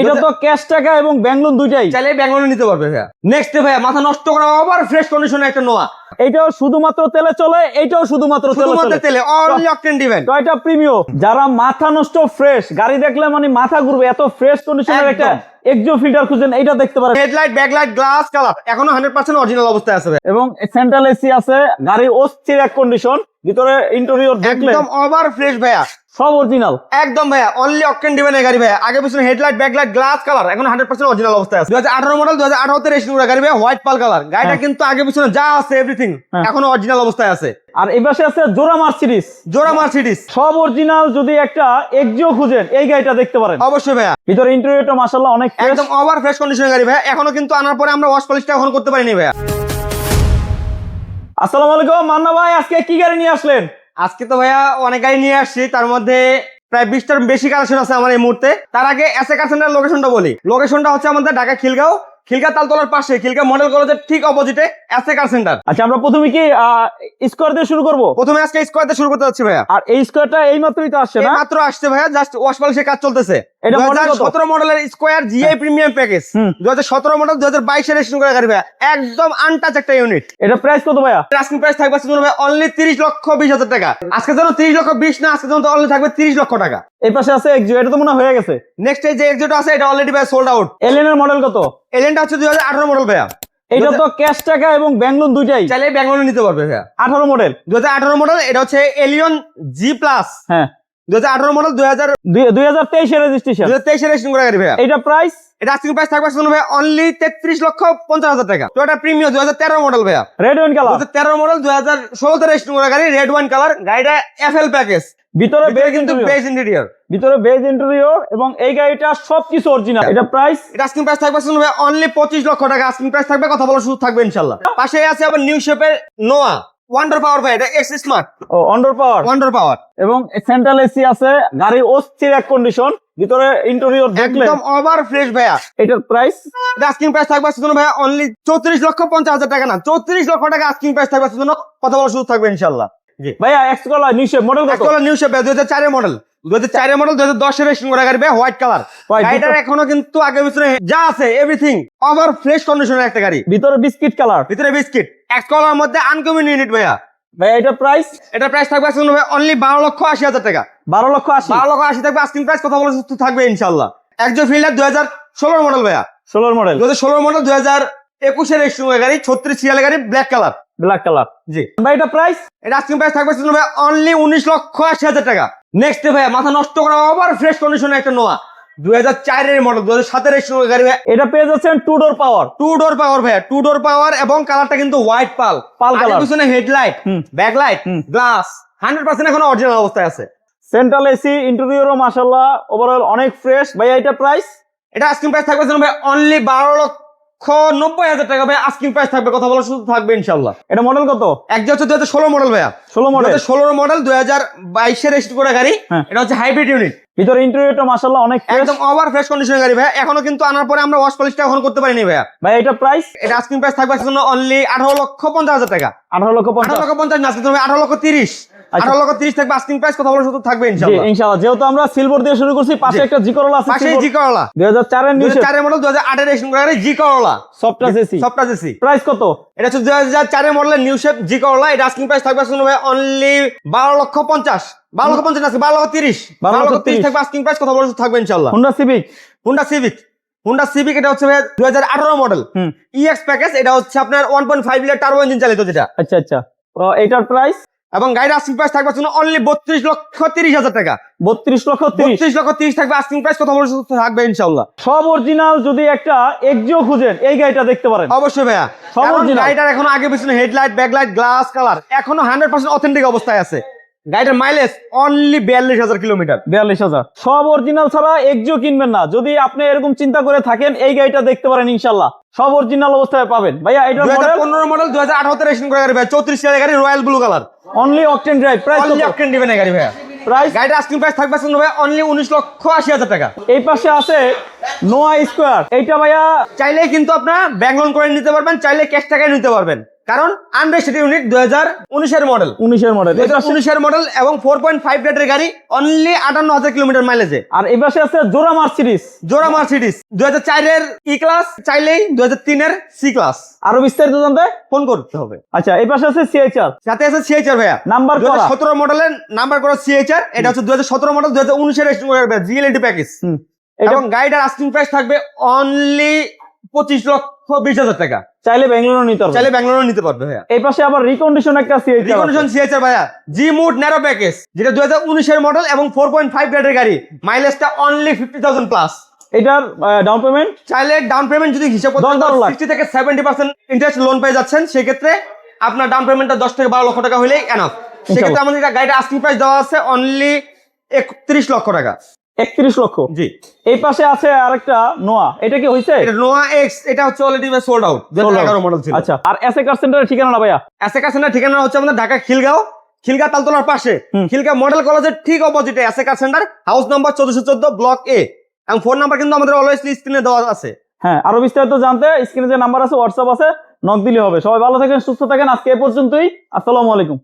এটা তো ক্যাশ টাকা এবং ব্যাংক লোন দুইটাই। চাইলে ব্যাঙ্গলোরে নিতে পারবে ভাইয়া। নেক্সট ভাইয়া মাথা নষ্ট করা আবার ফ্রেশ কন্ডিশনে একটা নোয়া। এটাও শুধুমাত্র তেলে চলে এটাও শুধুমাত্র তেলে তেলে only octane driven Toyota Premio যারা মাথা নষ্ট ফ্রেশ গাড়ি দেখলে মানে মাথা ঘুরবে এত ফ্রেশ কন্ডিশনের একটা এক্সো ফিল্টার খুঁজেন এটা দেখতে পারেন। হেডলাইট ব্যাকলাইট গ্লাস কালার এখনও হান্ড্রেড পার্সেন্ট অরিজিনাল অবস্থায় আছে এবং সেন্ট্রাল এসি আছে গাড়ির অস্থির এক কন্ডিশন ভিতরে ইন্টেরিয়র দেখলে। একদম ওভার ফ্রেশ ভাইয়া। সব অরিজিনাল একদম ভাইয়া অনলি অকটেন ডিভেনের গাড়ি ভাইয়া। আগে পিছনে হেডলাইট ব্যাকলাইট গ্লাস কালার এখন অরিজিনাল অবস্থায় আছে। আঠারো মডেল দু হাজার গাড়ি ভাইয়া হোয়াইট পাল কালার গাড়িটা হ্যাঁ। কিন্তু আগে পিছনে যা আছে এভরিথিং। এখনও অরিজিনাল অবস্থায় আছে। আর এই পাশে আছে জোড়া মার্সিডিস। জোড়া মার্সিডিস। সব অরিজিনাল যদি একটা এক্সিও খুঁজেন এই গাড়িটা দেখতে পারেন। অবশ্যই ভাইয়া। ভিতরে ইন্টেরিয়রটা মাশাআল্লাহ অনেক একদম ওভার ফ্রেশ কন্ডিশনের গাড়ি ভাইয়া। এখনও কিন্তু আনার পরে আমরা ওয়াশ পলিশটা এখন করতে পারিনি ভাইয়া। আসসালামু আলাইকুম মান্না ভাই আজকে কি গাড়ি নিয়ে আসলেন? আজকে তো ভাইয়া অনেক গাড়ি নিয়ে আসছি। তার মধ্যে প্রায় বিশটার বেশি কালেকশন আছে আমার এই মুহূর্তে। তার আগে এসে কার্সেন্টার লোকেশনটা বলি। লোকেশনটা হচ্ছে আমাদের ঢাকা খিলগাঁও। খিলগা তালতলার পাশে খিলকা মডেল কলেজের ঠিক অপোজিটে এসএ কার সেন্টার আচ্ছা আমরা প্রথমে কি স্কোয়ার দিয়ে শুরু করব? প্রথমে আজকে স্কোয়ার দিয়ে শুরু করতে যাচ্ছি ভাইয়া। আর এই স্কোয়ারটা এই মাত্রই তো আসছে না? মাত্র আসছে ভাইয়া জাস্ট ওয়াশ পলিশের কাজ চলতেছে। এটা মডেলের square GI premium package model registration করা গাড়ি একদম আনটাচ একটা ইউনিট এটা প্রাইস কত ভাইয়া? আস্কিং প্রাইস থাকবে আজকে ভাই অনলি তিরিশ লক্ষ বিশ হাজার টাকা। আজকে যেন লক্ষ বিশ না আজকে যেন অনলি থাকবে তিরিশ লক্ষ টাকা। এই পাশে আছে এক্সিও এটা তো মনে হয় হয়ে গেছে। নেক্সট এই যে আছে এটা অলরেডি ভাই সোল্ড আউট মডেল কত? হচ্ছে মডেল ভাইয়া। এটা তো ক্যাশ টাকা এবং ব্যাংক লোন দুইটাই। চাইলে ব্যাঙ্গলোরে নিতে পারবে ভাইয়া। মডেল মডেল এটা হচ্ছে এলিয়ন জি প্লাস হ্যাঁ। দু হাজার আঠারো মডেল রেজিস্ট্রেশন রেজিস্ট্রেশন করা গাড়ি এটা প্রাইস এটা আস্কিং প্রাইস থাকবে শুনুন ভাই অনলি তেত্রিশ লক্ষ পঞ্চাশ হাজার টাকা। তো এটা প্রিমিয়াম দু হাজার তেরো মডেল ভাইয়া। রেড ওয়াইন দু কালার হাজার তেরো মডেল দু হাজার ষোলোতে রেজিস্ট্রেশন করা গাড়ি রেড ওয়ান কালার গাড়িটা এফএল প্যাকেজ ভিতরে বেজ কিন্তু ইন্টেরিয়র ইন্টেরিয়র ভিতরে বেজ ইন্টেরিয়র এবং এই গাড়িটা সবকিছু অরিজিনাল এটা প্রাইস এটা আস্কিং প্রাইস থাকবে শুনুন ভাই অনলি পঁচিশ লক্ষ টাকা। আস্কিং প্রাইস থাকবে কথা বলার সুযোগ থাকবে ইনশাল্লাহ। পাশে আছে আবার নিউ শেপের নোয়া ওয়ান্ডার পাওয়ার ভাই এটা এক্স স্মার্ট ও ওয়ান্ডার পাওয়ার ওয়ান্ডার পাওয়ার এবং সেন্ট্রাল এসি আছে গাড়ি অস্থির এক কন্ডিশন ভিতরে ইন্টেরিয়র দেখলে। একদম ওভার ফ্রেশ ভাইয়া। এটার প্রাইস আস্কিং প্রাইস থাকবে শুধু ভাইয়া অনলি চৌত্রিশ লক্ষ পঞ্চাশ হাজার টাকা না চৌত্রিশ লক্ষ টাকা আস্কিং প্রাইস থাকবে শুধু কথা বলার সুযোগ থাকবে ইনশাল্লাহ জি। ভাইয়া এক্সকলা শেপ মডেল কত? একটা নিউ শেপ দুই হাজার চারের মডেল হাজার চারের মডেল হাজার দশের রেজিস্ট্রেশন করা গাড়ি হোয়াইট কালার গাড়িটার এখনও কিন্তু আগে পিছনে যা আছে এভরিথিং ওভার ফ্রেশ কন্ডিশনের একটা গাড়ি। ভিতরে বিস্কিট কালার ভিতরে বিস্কিট। এক কলার মধ্যে আনকমন ইউনিট ভাইয়া। এটার প্রাইস এটা প্রাইস থাকবে ভাই অনলি বারো লক্ষ আশি হাজার টাকা। বারো লক্ষ আশি? বারো লক্ষ আশি থাকবে প্রাইস কথা বলে থাকবে ইনশাল্লাহ একজন ফিল্ডার দুই হাজার ষোলোর মডেল ভাইয়া। ষোলোর মডেল দু হাজার ষোলোর মডেল দুই হাজার একুশের গাড়ি ছত্রিশ ছিয়ালে গাড়ি black colour black colour G. ভাই এটা প্রাইস এটা আস্কিং প্রাইস থাকবে ভাই অনলি উনিশ লক্ষ আশি হাজার টাকা। নেক্সট ভাইয়া মাথা নষ্ট করা আবার ফ্রেশ কন্ডিশনে একটা নোয়া দুই হাজার চারের মডেল দু হাজার সাতের গাড়ি ভাইয়া। এটা পেয়ে যাচ্ছেন two door power two door power ভাইয়া টু ডোর পাওয়ার এবং কালারটা কিন্তু হোয়াইট পাল পাল কালার। পিছনে headlight hmm. Backlight hmm. Glass hundred percent এখন অরিজিনাল অবস্থায় আছে। সেন্ট্রাল এসি ইন্টেরিয়রও মাশাল্লাহ ওভারঅল অনেক ফ্রেশ ভাইয়া এটা প্রাইস এটা আস্কিং প্রাইস থাকবে ভাই অনলি বারো লক্ষ নব্বই হাজার টাকা ভাই আস্কিং প্রাইস থাকবে কথা বলার সুযোগ থাকবে ইনশাল্লাহ এটা মডেল কত? একজন হচ্ছে দুই হাজার ষোলো মডেল ভাইয়া। ষোলো মডেল ষোলোর মডেল দুই হাজার বাইশের রেজিস্ট্রি করা গাড়ি হ্যাঁ। এটা হচ্ছে হাইব্রিড ইউনিট ভিতরে ইন্টেরিয়রটা মাশাল্লাহ অনেক একদম ওভার ফ্রেশ কন্ডিশনের গাড়ি ভাইয়া। এখনও কিন্তু আনার পরে আমরা ওয়াশ পলিশটা এখন করতে পারিনি ভাইয়া। ভাই এটা প্রাইস এটা আস্কিং প্রাইস থাকবে জন্য অনলি আঠারো লক্ষ পঞ্চাশ হাজার টাকা। আঠারো লক্ষ আঠারো পঞ্চাশ লক্ষ পঞ্চাশ না আজকে লক্ষ তিরিশ। আচ্ছা। আঠারো লক্ষ তিরিশ থাকবে আস্কিং প্রাইস কথা বলার সুযোগ থাকবে জি ইনশাল্লাহ। যেহেতু আমরা সিলভার দিয়ে শুরু করছি পাশে একটা জি করলা আছে পাশে জি করলা দুই হাজার চারের দুই চারের মডেল দুই হাজার আটের রেজিস্ট্রেশন করা জি করলা সফটটা এসি সবটা জেসি প্রাইস কত? এটা হচ্ছে দুই হাজার চারের মডেলের নিউ শেপ জি করলা এটা আস্কিং প্রাইস থাকবে শুনুন অনলি বারো লক্ষ পঞ্চাশ। বারো লক্ষ পঞ্চাশ আছে বারো লক্ষ তিরিশ। বারো বারো লক্ষ লক্ষ তিরিশ তিরিশ। থাকবে আস্কিং প্রাইস কথা থাকবে ইনশাল্লাহ। Honda Civic Honda Civic Honda Civic এটা হচ্ছে দুই হাজার আঠারো মডেল ইএক্স প্যাকেজ এটা হচ্ছে আপনার one point five litre turbo engine চালিত যেটা। আচ্ছা আচ্ছা। এটার প্রাইস এবং গাড়ির আস্কিং প্রাইস থাকবে শুনুন অনলি বত্রিশ লক্ষ তিরিশ হাজার টাকা। বত্রিশ লক্ষ তিরিশ। বত্রিশ লক্ষ তিরিশ থাকবে আস্কিং প্রাইস বলার সুযোগ থাকবে ইনশাল্লাহ সব অরিজিনাল যদি একটা এক্সিও খুঁজেন এই গাড়িটা দেখতে পারেন। অবশ্যই ভাইয়া। সব original। গাড়িটার এখনও আগে পিছনে হেডলাইট ব্যাকলাইট গ্লাস কালার এখনও হান্ড্রেড পার্সেন্ট অথেন্টিক অবস্থায় আছে। গাড়িটার মাইলেজ অনলি বিয়াল্লিশ হাজার কিলোমিটার বিয়াল্লিশ হাজার। সব অরিজিনাল ছাড়া এক্সিও কিনবেন না। যদি আপনি এরকম চিন্তা করে থাকেন এই গাড়িটা দেখতে পারেন ইনশাল্লাহ সব অরিজিনাল অবস্থায় পাবেন। ভাইয়া মডেল পনেরো মডেল দুই হাজার আঠারোতে রেশন করা গাড়ি ভাই চৌত্রিশ গাড়ি royal blue colour only octane drive price only octane দিবেন গাড়ি ভাইয়া। প্রাইস গাড়িটার আস্কিং প্রাইস থাকবে শুনুন ভাই অনলি উনিশ লক্ষ আশি হাজার টাকা। এই পাশে আছে নোয়া স্কোয়ার এইটা ভাইয়া চাইলে কিন্তু আপনার ব্যাংক লোন করে নিতে পারবেন চাইলে ক্যাশ টাকায় নিতে পারবেন। কারণ আনরেজিস্টার্ড ইউনিট দুই হাজার উনিশের মডেল উনিশের মডেল উনিশের মডেল এবং ফোর পয়েন্ট ফাইভ রেটের গাড়ি অনলি আটান্ন হাজার কিলোমিটার মাইলেজে আর এই পাশে আছে জোড়া মার্সিডিস জোড়া মার্সিডিস দুই হাজার চারের ই ক্লাস চাইলেই দুই হাজার তিনের সি ক্লাস আরও বিস্তারিত জানতে ফোন করতে হবে। আচ্ছা এই পাশে আছে সিএইচআর সাথে আছে সিএইচআর ভাইয়া। নাম্বার হাজার সতেরো মডেলের নাম্বার করা সিএইচআর এটা হচ্ছে দুই হাজার সতেরো মডেল দুই হাজার উনিশের জিএলএডি প্যাকেজ এবং গাড়িটার আস্কিং প্রাইস থাকবে অনলি পঁচিশ লক্ষ বিশ হাজার টাকা। চাইলে ব্যাঙ্গালোর নিতে চাইলে ব্যাঙ্গালোর নিতে পারবে ভাইয়া। এই পাশে আবার রিকন্ডিশন একটা রিকন্ডিশন ভাইয়া। জি মুড ন্যারো প্যাকেজ যেটা দুই হাজার উনিশের মডেল এবং ফোর পয়েন্ট ফাইভ গ্রেডের গাড়ি। মাইলেজটা অনলি ফিফটি থাউজেন্ড প্লাস এটার ডাউন পেমেন্ট চাইলে ডাউন পেমেন্ট যদি হিসাব সিক্সটি থেকে সেভেন্টি পার্সেন্ট ইন্টারেস্ট লোন পেয়ে যাচ্ছেন সেক্ষেত্রে আপনার ডাউন পেমেন্টটা দশ থেকে বারো লক্ষ টাকা হলেই এনাফ সেক্ষেত্রে আমাদের গাড়িটা আস্কিং প্রাইস দেওয়া আছে অনলি একত্রিশ লক্ষ টাকা। একত্রিশ লক্ষ। জি। এই পাশে আছে আরেকটা নোয়া। এটা কি হয়েছে এটা নোয়া এক্স এটা হচ্ছে অলরেডি সোল্ড আউট দু Sold out। এগারো মডেল ছিল। আচ্ছা আর এসএ কার সেন্টারের ঠিকানা না ভাইয়া? এসে কাছেন্টার ঠিকানা হচ্ছে আমাদের ঢাকা খিলগাঁও। খিলগা তালতলার পাশে। খিলগা মডেল কলেজের ঠিক অপোজিটে এসে কার সেন্টার হাউস নাম্বার চোদ্দশো চোদ্দ ব্লক এ এবং ফোন নাম্বার কিন্তু আমাদের অলওয়েজ স্ক্রিনে দেওয়া আছে। হ্যাঁ আরও বিস্তারিত জানতে স্ক্রিনে যে নাম্বার আছে হোয়াটসঅ্যাপ আছে নক দিলে হবে। সবাই ভালো থাকেন সুস্থ থাকেন। আজকে এ পর্যন্তই। আসসালামু আলাইকুম।